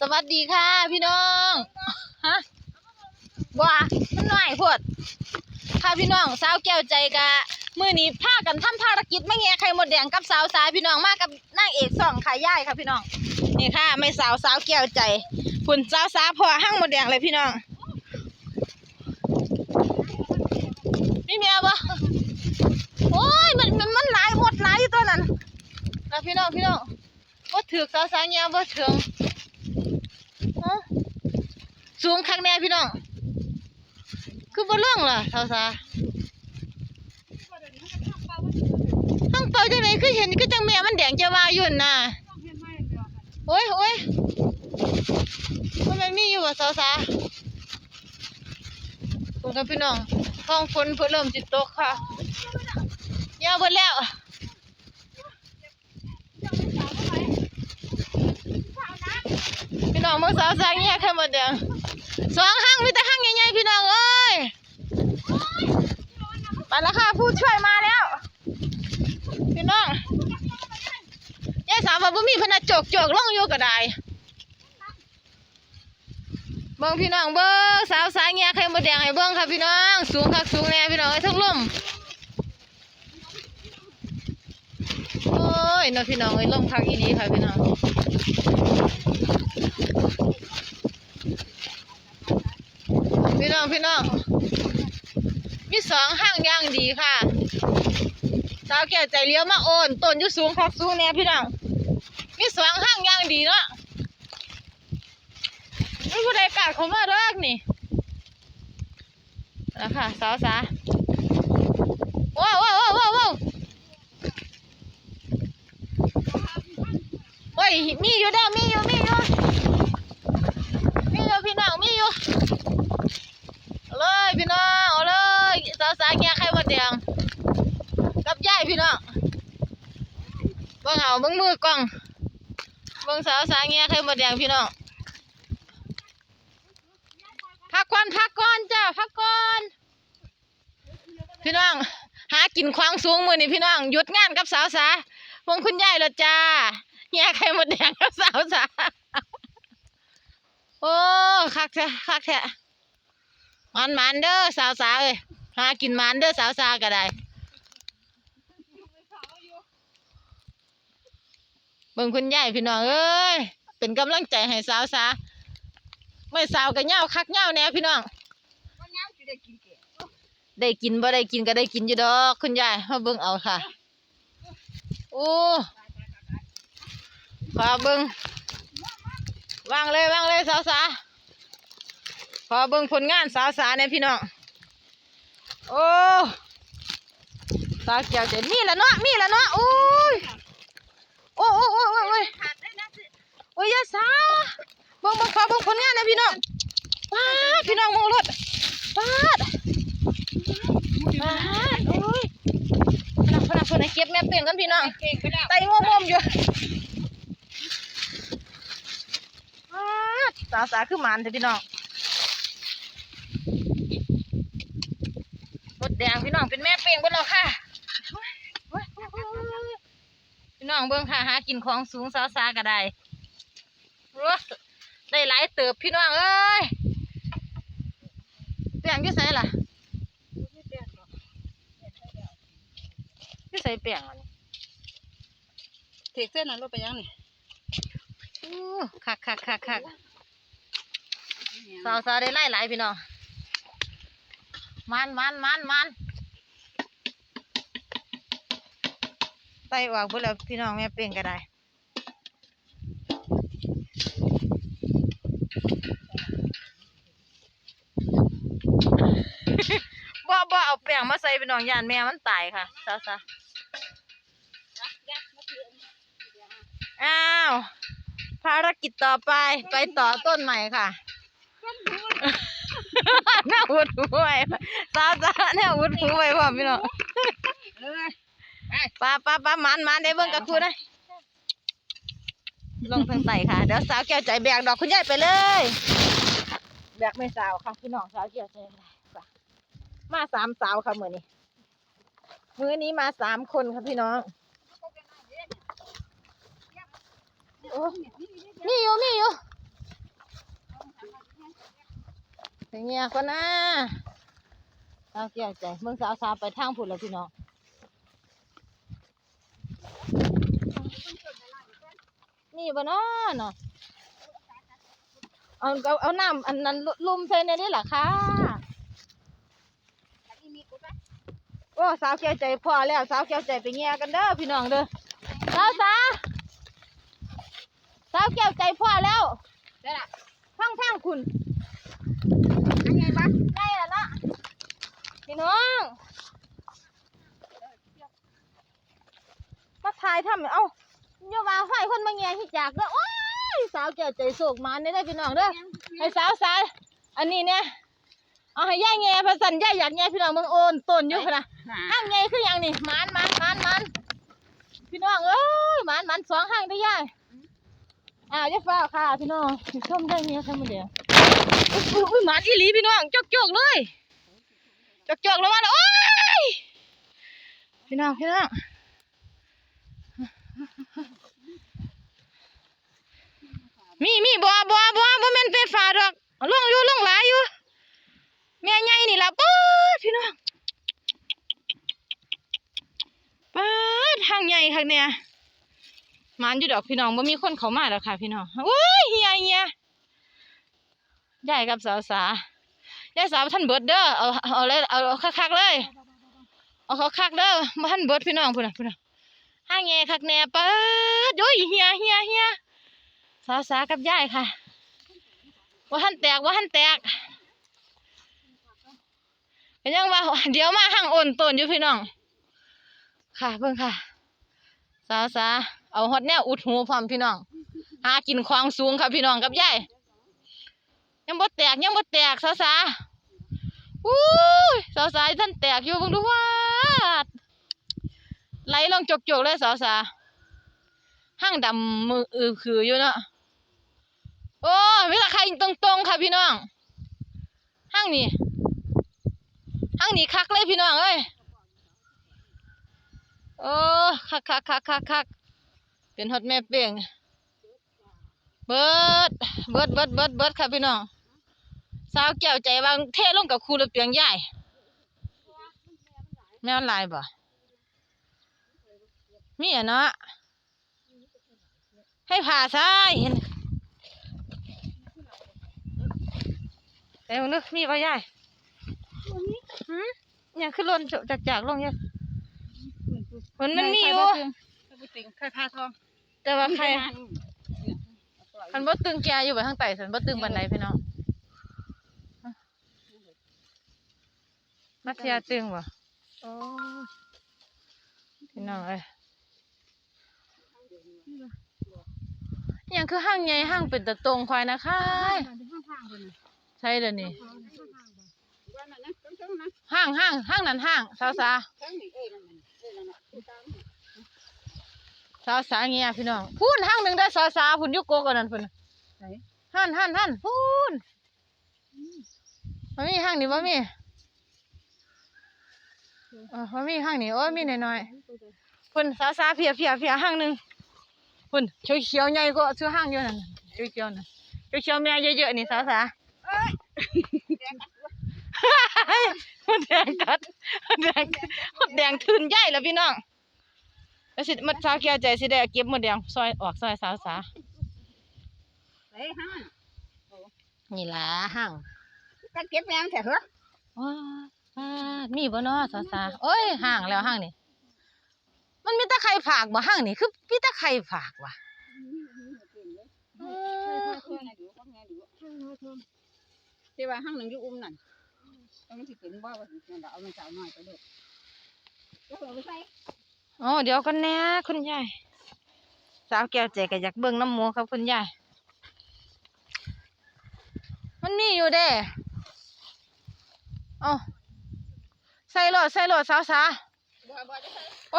สวัสดีค่ะ พี่น้องฮะว้ามันหน่อยโพดค่ะพี่น้องสาวแก้วใจกะมือนี้พากันทำภารกิจไมาแง่ไข่มดแดงกับสาวสายพี่น้องมากับนางเอกสองค่ะย่ายค่ะพี่น้องนี่ค่ะ ไม่สาวสาวแก้วใจคุณสาวสาพอห้างหมดแดงเลยพี่น้องมีเมียบ่โอ้ยมันมันมันหลายหมดหลายอยู่ตัวนั้นนะพี่น้องพี่น้องบ่ถือสาวสาวแง่บ่ถึง สูงคักแน่พี่น้อง คือบ่เรื่องล่ะสาวสาทั้งเป่าจังไดคือเห็นคือจังแม่มันแดงจะวายู่นั่นน่ะโอ้ยโอ้ยมันไม่มีอยู่บ่สาวสาคุณครับพี่น้องท้องฝนเพิ่นเริ่มจิตตกค่ะยาวเบิดแล้วพี่น้องเมื่อสาวสางแยกขึ้นมาเดียว สองห้างมีแต่ห้างใหญ่ๆพี่น้องเอ้ยไปแล้วค่ะผู้ช่วยมาแล้ว พี่น้องยายสาวว่าบ่มีพนักจกจกล่องอยู่ก็ได้เบิ่งพี่น้องเบิ่งสาวสางแยกไข่มดแดงให้เบิ่งค่ะพี่น้อง สูงคักสูงแน่พี่น้องไอ้ทั้งลมโอ้ยน้องพี่น้องเอ้ลมคักอีดีค่ะพี่น้อง พี่น้องพี่น้องมีส องห้างย่างดีค่ะ สาวแก่ใจเลี้ยวมาโอนต้นอยู่สูงคักสูงแน่พี่น้องมีสองห้างย่างดีเนาะไม่ผู้ใดกล้าเขามาเลิกนี่นะค่ะสาวสาว้าวว้าวว้าวว้าวโอ้ยมีอยู่ด้อมีอยู่มีอยู่มีอยู่พี่น้องมีอยู่ เอาเลยพี่น้องเอาเลยสาวสาวแง่ไข่มดแดง กับยายพี่น้องเบิ่งเอาเบิ่งมือกล้องเบิ่งสาวสาวแง่ไข่มดแดงพี่น้องพักก่อนพักก่อนจ้าพักก่อนพี่น้อง หากินควางสูงมือนี่พี่น้องหยุดงานกับสาวสาวงคุณยายแล้วจ้าแง่ไข่มดแดงกับสาวสาโอ้คักแท้คักแท้มันมันเด้อสาวสาเอ้ยหากินมันเด้อสาวสาก็ได้ บิ่งคุณยายพี่น้องเอ้ยเป็นกำลังใจให้สาวสาไม่สาวก็เหงาคักเหงาแน่พี่น้องได้กินบ่ได้กินก็ได้กินอยู่ดอกคุณยายมาเบิ่งเอาค่ะโอ้ขอเบิ่งวางเลยวางเลยสาวสาขอเบิ่งผลงานสาวสาเนี่ยพี่น้องโอ้สาวแก้วใจมีละเนาะมีละเนาะโอ้ย โอ้โอ้โอ้โอ้โอ้ยโอ้ยอยาสาบงบงขอเบิ่งผลงานนะพี่น้องป้าดพี่น้องมองรถป้าดป้าโอ้ยพนักพนักพนักเก็บแม่เปล่งกันพี่น้องไตงวมอยู่ป้าสาสาคือหมันเถอะพี่น้องรถแดงพี่น้องเป็นแม่เป่งเบิ่งแล้วค่ะพี่ น้องเบิ่งค่ะหากินของสูงสาวซาก็ได้โอ้ได้หลายเติบพี่น้องเอ้ยแป้งอยู่ไสล่ะอยู่ไสแป้งอันนี้เทกเส้นนั้นรถไปยังนี่อู้คักคักคักคักสาวซาได้หลายหลายพี่น้องมันมันมันมัน ไต่ออกเพิ่นแล้วพี่น้องแม่เป่งก็ได้บ่บ่เอาแป้งมาใส่พี่น้องย่านแม่มันตายค่ะซะซะอ้าว ภารกิจต่อไปไปต่อต้นใหม่ค่ะแน่าอุดหูไว้ซาซาแน่าอุดหูไว้พ่อมพี่น้อง เลยป้าป้าป้ามันมันได้เบิ่งกับครูนะลงทางไต่ค่ะ เดี๋ยวสาวแก้วใจแบกดอกคุณยายไปเลย แบกไม่สาวค่ะพี่น้องสาวแก้วใจไม่ได้ค่ะมาสามสาวค่ะมือนี้มือนี้มาสามคนค่ะพี่น้องโอ้มีอยู่มีอยู่เป็นเงี้ยคนนะสาวแก้วใจเมืองสาวสาวไปทางพุ่นแล้วพี่น้อง นี่บ่เนาะเนาะเอาเอาเอาน้ำอันนั้นลุมใส่ในนี่ล่ะค่ะโอ้สาวแก้วใจพอแล้วสาวแก้วใจไปเงี้ยกันเด้อพี่น้องเด้อสาวสาวสาวแก้วใจพอแล้วได้ละฟังฟังคุณยังไงบ้างได้แล้วนะพี่น้อง มาถ่ายทำเอ้าอย่าว่าไฟคนมาเงี้ยที่จากเด้อโอ้ยสาวแก้วใจโศกมาได้อพี่น้องเด้อให้สาวสาวอันนี้เนี่ยเอาให้ย่าแง่พะสันย่าอยากแง่พี่น้องมึงโอนต้นอยู่พุ่นนะห้างไงคืออย่างนี่มันมันมันมันพี่น้องเอ้ยมันมันสองห้างได้ย่ายอ่าจะฟ้าค่ะพี่น้องชมได้เมียทำมาเดียวอุ้ยอุ้ยอุ้ยหมันอีหลีพี่น้องจกจกๆเลยจกจกๆแล้วมันโอ้ยพี่น้องพี่น้อง มีมีบัวบัวบัวบัวม่นเป็นฝาดอกลงอยู่ลงหลายอยู่แม่ใหญ่นี่ละป๊ดพี่น้องป้าดทางใหญ่ค่ะเนี่ยมันอยู่ดอกพี่น้องบ่มีคนเขามาแล้วค่ะ พี่น้องโอ้ยเฮียเฮียยายกับสาวสายายสาวท่านเบิดเด้อเอาเอาเลยเอาคักๆเลยเอาเขาคักๆเด้อท่านเบิดพี่น้องพุ่นะพุ่นะ ห้างแง่คักแน่ป้าดโอ้ยเฮียเฮียเฮียสาวสากับยายค่ะบ่ท่านแตกบ่ท่านแตกก็ยังว่าเดี๋ยวมาห้างโอนต้นอยู่พี่น้อง ค่ะเบิ่งค่ะ สาสาเอาฮอดแนวอุดหูพร้อมพี่น้อง หากินของสูงค่ะพี่น้องกับยายยังบ่แตกยังบ่แตกสาสาอู้สาสาท่านแตกอยู่เบิ่งดูว่า ไหลลงจกๆเลยสาสาห้างดำมืออือคืออยู่เนาะโอ้ยมีราคาตรงๆค่ะพี่น้องห้างนี้ห้างนี้คักเลยพี่น้องเอ้ยโอ้คักคักคักคักคักเป็นฮอตแม่เป่งเบิดเบิดเบิดเบิดเบิดค่ะพี่น้องสาวแก้วใจวางเทลงกับครูระเปียงใหญ่แม่นลายบ่ มีอะเนาะให้ผ่าซ้ายเห็นแต่มึงนึกมีป่ะยายหืมยังขึ้นลนจากจากลงยังมันมันมีอยู่บุติงไข่พาทองแต่ว่าใครคันบ่ตึงแกอยู่ไปทางใต้สันบ่ตึงบันไดพี่น้องมัธยาตึงบ่โอ้พี่น้องเอ้ย อิหยังคือห้างใหญ่ห้างเป็นตะตรงควายนะคะข้างๆคนน่ะใช่เด้อนี่ข้างๆว่านั่นนะตรงๆนะห้างห้างห้างนั้นห้างสาวสาข้างนี้เอ้ยนั่นน่ะเอ้ยนั่นน่ะตามนี่สาวสาเงียพี่น้องพูนห้างหนึ่งได้สาวสาพุ่นอยุกโกกว่านั้นพุ่นน่ะไหนหันหันหันพูนมันมีห้างนี้บ่มีเออมันมีห้างนี้โอ้ยมีน้อยๆพุ่นสาวสาเพียเพียเพียห้างหนึ่ง พุ่นเขียวเขียวๆใหญ่ก็ชื่อห้างอยู่นั่นเขียวเขียวๆน่ะเขียวเขียวๆแม่เยอะๆนี่สาวสาหมดแดงกัดหมดแดงหมดแดงทืนใหญ่แล้วพี่น้องแล้วสิมันสาวแก่ใจสิได้เก็บหมดแดงซอยออกซอยสาวสาไหนห้างนี่ล่ะห้างกันเก็บแมงแท้เหรอว้าว้ามีบ่เนาะสาวสาโอ้ยห้างแล้วห้างนี่ มันมีแตะไคร่ผากบ่ห้างนี่คือมีแตะไคร่ผากว่ะอืมที่ว่าห้างหนึ่งอยู่อุ้มนั่นแล้วมันสิเป็นบ่ว่าสินั่นล่ะเอามันสาวน้อยไปเด้อแล้วเอาไปใส่อ๋อเดี๋ยวกันแหน่คุณยายสาวแก้วใจก็อยากเบิ่งน้ำหมูครับคุณยายมันมีอยู่เด้เอ๋อใส่โลดใส่โลดสาวสาบ่ บ่จะใส่โ